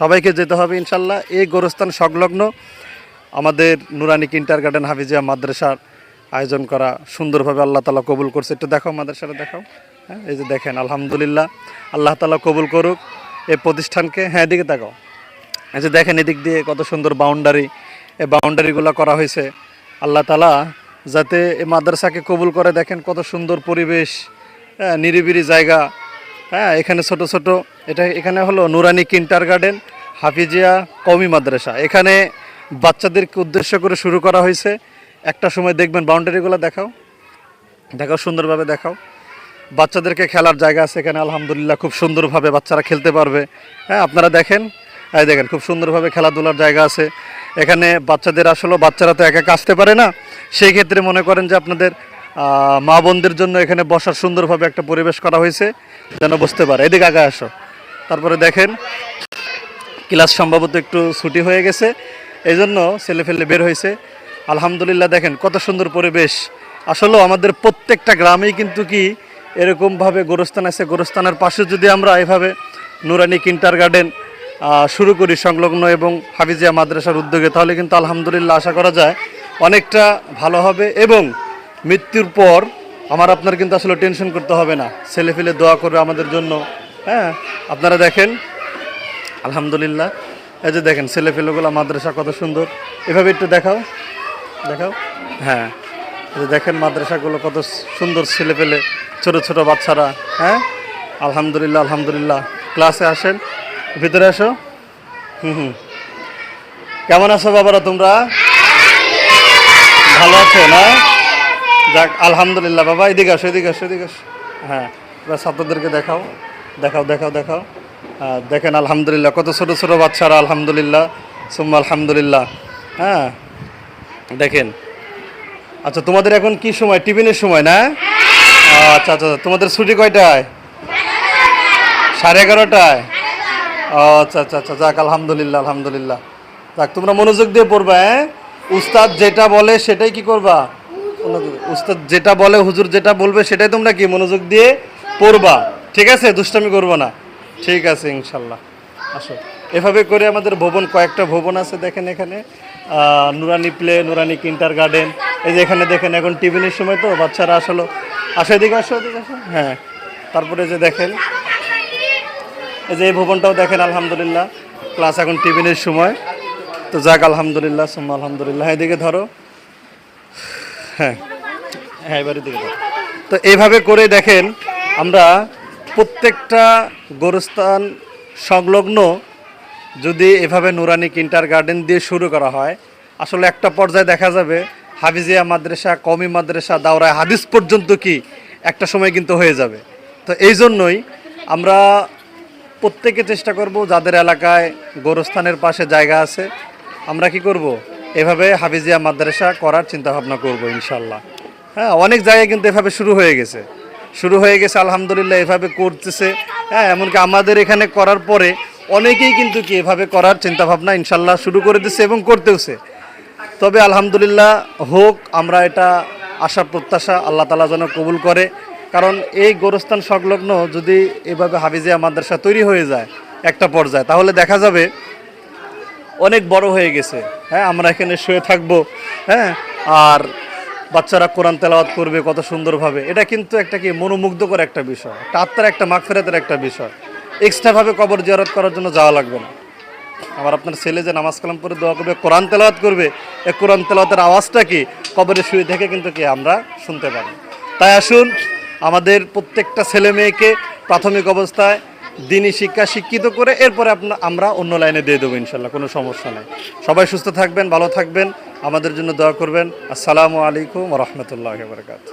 সবাইকে যেতে হবে ইনশাল্লাহ। এই গোরস্থান সংলগ্ন আমাদের নুরানি কিন্টার গার্ডেন হাফিজিয়া মাদ্রাসার আয়োজন করা সুন্দরভাবে আল্লাহ তালা কবুল করছে। একটু দেখাও মাদ্রাসাটা, দেখাও। হ্যাঁ এই যে দেখেন, আলহামদুলিল্লাহ, আল্লাহ তালা কবুল করুক এই প্রতিষ্ঠানকে। হ্যাঁ এদিকে দেখাও এই যে দেখেন, এদিক দিয়ে কত সুন্দর বাউন্ডারি এই বাউন্ডারিগুলো করা হয়েছে। আল্লাহ তালা যাতে এই মাদ্রাসাকে কবুল করে। দেখেন কত সুন্দর পরিবেশ হ্যাঁ নিরিবিরি জায়গা। হ্যাঁ এখানে ছোট ছোট এটা এখানে হলো নুরানি কিন্টার গার্ডেন হাফিজিয়া কওমি মাদ্রাসা। এখানে বাচ্চাদেরকে উদ্দেশ্য করে শুরু করা হয়েছে। একটা সময় দেখবেন বাউন্ডারিগুলো দেখাও। দেখাও, সুন্দরভাবে দেখাও। বাচ্চাদেরকে খেলার জায়গা আছে এখানে, আলহামদুলিল্লাহ, খুব সুন্দরভাবে বাচ্চারা খেলতে পারবে। হ্যাঁ আপনারা দেখেন। এই দেখেন, খুব সুন্দরভাবে খেলাধুলার জায়গা আছে। এখানে বাচ্চাদের আসলে, বাচ্চারা তো একা একা আসতে পারে না। সেই ক্ষেত্রে মনে করেন যে আপনাদের মা বোনদের জন্য এখানে বসার সুন্দরভাবে একটা পরিবেশ করা হয়েছে, যেন বসতে পারে। এদিকে আগে আসো। তারপরে দেখেন, ক্লাস সম্ভবত একটু ছুটি হয়ে গেছে এই জন্য ছেলে ফেলে বের হয়েছে। আলহামদুলিল্লাহ দেখেন, কত সুন্দর পরিবেশ। আসলে আমাদের প্রত্যেকটা গ্রামেই কিন্তু কি, এরকমভাবে গোরস্থান আছে। গোরস্থানের পাশে যদি আমরা এভাবে নুরানি কিন্টার গার্ডেন শুরু করি সংলগ্ন এবং হাফিজিয়া মাদ্রাসার উদ্যোগে, তাহলে কিন্তু আলহামদুলিল্লাহ আশা করা যায় অনেকটা ভালো হবে এবং মৃত্যুর পর আমার আপনার কিন্তু আসলে টেনশন করতে হবে না। ছেলে ফেলে দোয়া করবে আমাদের জন্য। হ্যাঁ আপনারা দেখেন, আলহামদুলিল্লাহ। এই যে দেখেন ছেলে পেলেগুলো মাদ্রাসা কত সুন্দর। এভাবে একটু দেখাও দেখাও। হ্যাঁ এই যে দেখেন মাদ্রাসাগুলো কত সুন্দর ছেলে পেলে ছোটো ছোট বাচ্চারা। হ্যাঁ আলহামদুলিল্লাহ আলহামদুলিল্লাহ। ক্লাসে আসেন, ভিতরে আসো। হুম হুম। কেমন আছো বাবারা তোমরা? ভালো আছো না? যাক, আলহামদুলিল্লাহ বাবা, এদিকে আসো এদিকে আসো এদিকে আসো। হ্যাঁ ছাত্রদেরকে দেখাও। দেখাও দেখাও দেখাও। দেখেন, আলহামদুলিল্লাহ, কত ছোট ছোট বাচ্চারা, আলহামদুলিল্লাহ, সুম্মা, আলহামদুলিল্লাহ হ্যাঁ? দেখেন। আচ্ছা তোমাদের এখন কি সময়? টিফিনের সময়, না? আচ্ছা আচ্ছা তোমাদের ছুটি কয়টায়? সাড়ে এগারোটায়? আচ্ছা আচ্ছা আচ্ছা যাক, আলহামদুলিল্লাহ আলহামদুলিল্লাহ। যাক, তোমরা মনোযোগ দিয়ে পড়বা হ্যাঁ? উস্তাদ যেটা বলে সেটাই কি করবা? উস্তাদ যেটা বলে, হুজুর যেটা বলবে সেটাই তোমরা কি মনোযোগ দিয়ে পড়বা? ঠিক আছে? দুষ্টামি করব না। ঠিক আছে, ইনশাল্লাহ। আসো। এভাবে করে আমাদের ভবন, কয়েকটা ভবন আছে দেখেন এখানে। নুরানি প্লে, নুরানি কিন্টার গার্ডেন। এই যে এখানে দেখেন, এখন টিফিনের সময় তো, বাচ্চারা আসলো। আসো এদিকে আসো এদিকে, আসো। হ্যাঁ। তারপরে যে দেখেন, এই যে এই ভবনটাও দেখেন, আলহামদুলিল্লাহ। ক্লাস এখন টিফিনের সময়। তো যাক, আলহামদুলিল্লাহ, সুম্মা আলহামদুলিল্লাহ। এদিকে ধরো। হ্যাঁ। হ্যাঁ এবারে দিকে তো এইভাবে করে দেখেন, আমরা প্রত্যেকটা গোরস্থান সংলগ্ন যদি এভাবে নুরানি কিন্টার গার্ডেন দিয়ে শুরু করা হয়, আসলে একটা পর্যায়ে দেখা যাবে হাফিজিয়া মাদ্রাসা কমি মাদ্রাসা, দাওরায় হাদিস পর্যন্ত কি একটা সময় কিন্তু হয়ে যাবে। তো এই জন্যই আমরা প্রত্যেকে চেষ্টা করব যাদের এলাকায় গোরস্থানের পাশে জায়গা আছে, আমরা কি করব? এভাবে হাফিজিয়া মাদ্রাসা করার চিন্তাভাবনা করব ইনশাল্লাহ হ্যাঁ অনেক জায়গায় কিন্তু এভাবে শুরু হয়ে গেছে। শুরু হয়ে গেছে, আলহামদুলিল্লাহ, এভাবে করতেছে। হ্যাঁ এমনকি আমাদের এখানে করার পরে অনেকেই কিন্তু কি এভাবে করার চিন্তা ভাবনা ইনশাল্লাহ শুরু করে দিচ্ছে এবং করতেওছে তবে আলহামদুলিল্লাহ হোক, আমরা এটা আশা, প্রত্যাশা আল্লাহ তালা যেন কবুল করে। কারণ এই গোরস্থান সংলগ্ন যদি এভাবে হাফিজিয়া মাদ্রাসা তৈরি হয়ে যায়, একটা পর্যায়ে, তাহলে দেখা যাবে অনেক বড় হয়ে গেছে। হ্যাঁ আমরা এখানে শুয়ে থাকব। হ্যাঁ আর বাচ্চারা কোরআন তেলাওয়াত করবে, কত সুন্দরভাবে। এটা কিন্তু একটা কি মনোমুগ্ধকর একটা বিষয়, একটা আত্মার একটা মাগফেরাতের একটা বিষয়। এক্সট্রাভাবে কবর জিয়ারত করার জন্য যাওয়া লাগবে না। আবার আপনার ছেলে যে নামাজ কালাম পরে দোয়া করবে, কোরআন তেলাওয়াত করবে এই কোরআন তেলাওয়াতের আওয়াজটা কি কবরে শুয়ে থেকে কিন্তু কি আমরা শুনতে পারি। তাই আসুন, আমাদের প্রত্যেকটা ছেলে মেয়েকে প্রাথমিক অবস্থায় দিনী শিক্ষা শিক্ষিত করে এরপরে আপনার আমরা অন্য লাইনে দিয়ে দেবো ইনশাল্লাহ, কোনো সমস্যা নেই। সবাই সুস্থ থাকবেন, ভালো থাকবেন। আমাদের জন্য দোয়া করবেন। আসসালামু আলাইকুম রহমতুল্লাহ বরকাত